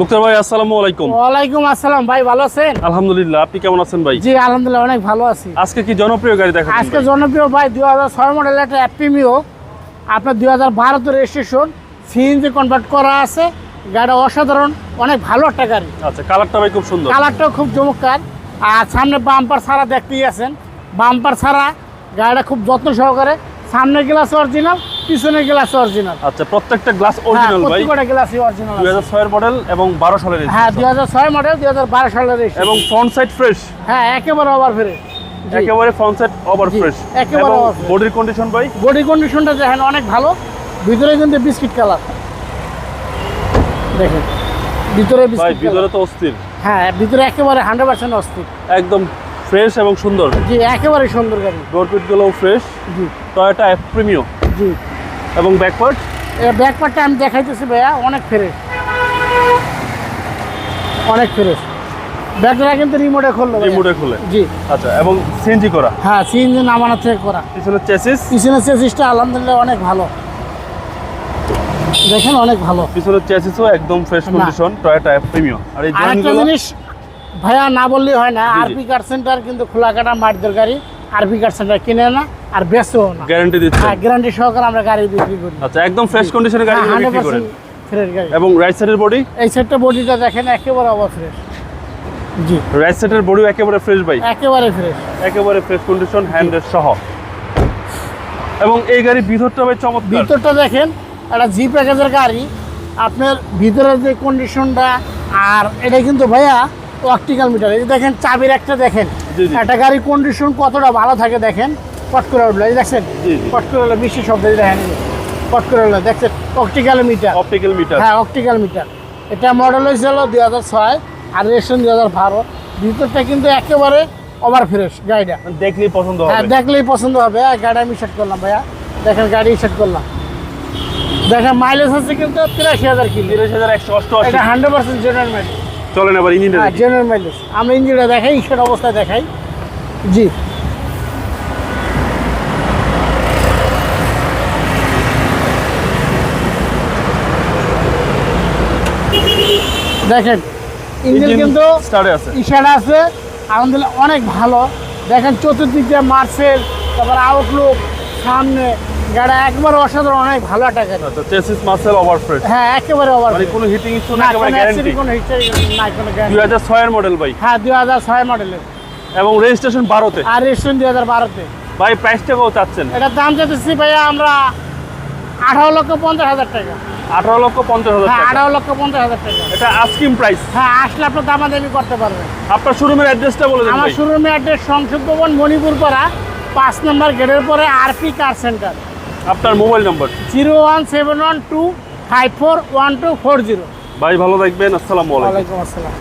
মুক্তার ভাই আসসালামু আলাইকুম। ওয়ালাইকুম আসসালাম ভাই ভালো আছেন? আলহামদুলিল্লাহ আপনি কেমন আছেন ভাই? জি আলহামদুলিল্লাহ অনেক ভালো আছি। আজকে কি জনপ্রিয় গাড়ি দেখা আজকে জনপ্রিয় ভাই দুই হাজার ছয় মডেলের একটা অ্যাপিমিও আপনার দুই হাজার বারোতে রেজিস্ট্রেশন সিএনজি কনভার্ট করা আছে। গাড়িটা অসাধারণ অনেক ভালো একটা গাড়ি। আচ্ছা কালারটা ভাই খুব সুন্দর। কালারটাও খুব চমৎকার। আর সামনে বাম্পার ছাড়া দেখতেই আছেন। বাম্পার ছাড়া গাড়িটা খুব যত্ন সহকারে সামনের গ্লাস অরিজিনাল পিছনের গ্লাস অরিজিনাল আচ্ছা প্রত্যেকটা গ্লাস হ্যাঁ অরিজিনাল ভাই। প্রত্যেকটা গ্লাসই অরিজিনাল দুই হাজার ছয়ের মডেল এবং বারো সালের হ্যাঁ দুই হাজার ছয় মডেল দুই হাজার বারো সালের এবং ফ্রন্ট সাইড ফ্রেশ হ্যাঁ একেবারে ওভার ফেরে একেবারে ফ্রন্ট সাইড ওভার ফ্রেশ একেবারে। বডির কন্ডিশন ভাই? বডি কন্ডিশনটা দেখেন অনেক ভালো। ভিতরে কিন্তু বিস্কিট কালার দেখেন ভিতরে বিস্কিট ভিতরে তো অস্থির। হ্যাঁ ভিতরে একেবারে হান্ড্রেড পার্সেন্ট অস্থির। একদম ফ্রেশ এবং সুন্দর। জি একেবারে সুন্দর গাড়ি। ডোরগুলো ফ্রেশ জি। টয়োটা প্রিমিও জি। এবং ব্যাকওয়ার্ড এর ব্যাক আমি দেখাইতেছি ভাইয়া অনেক ফ্রেশ অনেক ফ্রেশ ব্যাকটা কিন্তু রিমোটে খুললো রিমোটে খুলে? জি। আচ্ছা এবং সিএনজি করা? হ্যাঁ সিএনজি নামানো থেকে করা। পিছনে চেসিস পিছনের চেসিসটা আলহামদুলিল্লাহ অনেক ভালো। দেখেন অনেক ভালো। পিছনের চেসিসও একদম ফ্রেশ। কন্ডিশন টয়োটা প্রিমিও আর এই জিনিস ভাইয়া না বললেই হয় না। আরপি কার সেন্টার কিন্তু খোলাকাটা মাঠ গাড়ি আরপি কার সেন্টার কিনে না আর বেচেও না। গ্যারান্টি দিচ্ছে হ্যাঁ গ্যারান্টি সহকারে আমরা গাড়ি বিক্রি করি। আচ্ছা একদম ফ্রেশ কন্ডিশনের গাড়ি হান্ড্রেড বিক্রি করেন। ফ্রেশ গাড়ি। এবং রাইট সাইডের বডি এই সেটটা বডিটা দেখেন একেবারে অবার ফ্রেশ জি। রাইট সাইডের বডিও একেবারে ফ্রেশ ভাই। একেবারে ফ্রেশ একেবারে ফ্রেশ কন্ডিশন হ্যান্ডের সহ। এবং এই গাড়ির ভিতরটা ভাই চমৎকার। ভিতরটা দেখেন একটা জি প্যাকেজের গাড়ি। আপনার ভিতরের যে কন্ডিশনটা আর এটা কিন্তু ভাইয়া অপটিক্যাল মিটার এই দেখেন চাবির একটা দেখেন। একটা গাড়ির কন্ডিশন কতটা ভালো থাকে দেখেন। পট করে উঠল এই দেখছেন। পট করে উঠল বৃষ্টি শব্দ দেখেন পট করে উঠল দেখছেন? অপটিক্যাল মিটার অপটিক্যাল মিটার হ্যাঁ অপটিক্যাল মিটার এটা মডেল হয়েছিল দুই হাজার ছয় আর রেশন দুই হাজার বারো। ভিতরটা কিন্তু একেবারে ওভার ফ্রেশ গাড়িটা দেখলেই পছন্দ হ্যাঁ হবে দেখলেই পছন্দ হবে। আর গাড়ি আমি সেট করলাম ভাইয়া। দেখেন গাড়ি সেট করলাম। দেখেন মাইলেজ হচ্ছে কিন্তু তিরাশি হাজার কিলো। তিরিশ হাজার একশো অষ্টআশি। এটা হান্ড্রেড পার্সেন্ট জেনারেল চলেন আবার ইঞ্জিনটা হ্যাঁ। জেনারেল মাইলেজ আমরা ইঞ্জিনটা দেখাই সেটা অবস্থায় দেখাই। জি। দেখেন ইঞ্জিন কিন্তু ইশারা আছে আলহামদুলিল্লাহ অনেক ভালো। দেখেন চতুর্দিক দিয়ে মার্সেল তারপর আউটলুক সামনে গাড়ি একবার অসাধারণ অনেক ভালো একটা গাড়ি। আচ্ছা চেসিস মাসেল ওভার ফ্রেশ হ্যাঁ একেবারে ওভার মানে কোনো হিটিং ইস্যু না না একেবারে গ্যারান্টি কোনো হিস্ট্রি নাই কোনো গ্যারান্টি হাজার ছয়ের মডেল ভাই। হ্যাঁ দুই হাজার ছয় মডেলের এবং রেজিস্ট্রেশন বারোতে। আর রেস্টুরেন্ট দুই হাজার বারোতে। ভাই প্রাইসটা কত চাচ্ছেন। এটার দাম চাইতেছি ভাইয়া আমরা আঠারো লক্ষ পঞ্চাশ হাজার টাকা। আঠারো লক্ষ পঞ্চাশ হাজার হ্যাঁ টাকা। আঠারো লক্ষ পঞ্চাশ হাজার টাকা। এটা আস্কিম প্রাইস হ্যাঁ আসলে আপনার দামাদামি করতে পারবেন। আপনার শোরুমের অ্যাড্রেসটা বলে দেন আমার ভাই। শোরুমে অ্যাড্রেস সংসদ ভবন মণিপুর পাড়া পাঁচ নম্বর গেটের পরে আরপি কার সেন্টার আপনার mobile number? Zero one seven one two five four one two four zero. ভাই ভালো থাকবেন। আসসালামু আলাইকুম। আসসালাম।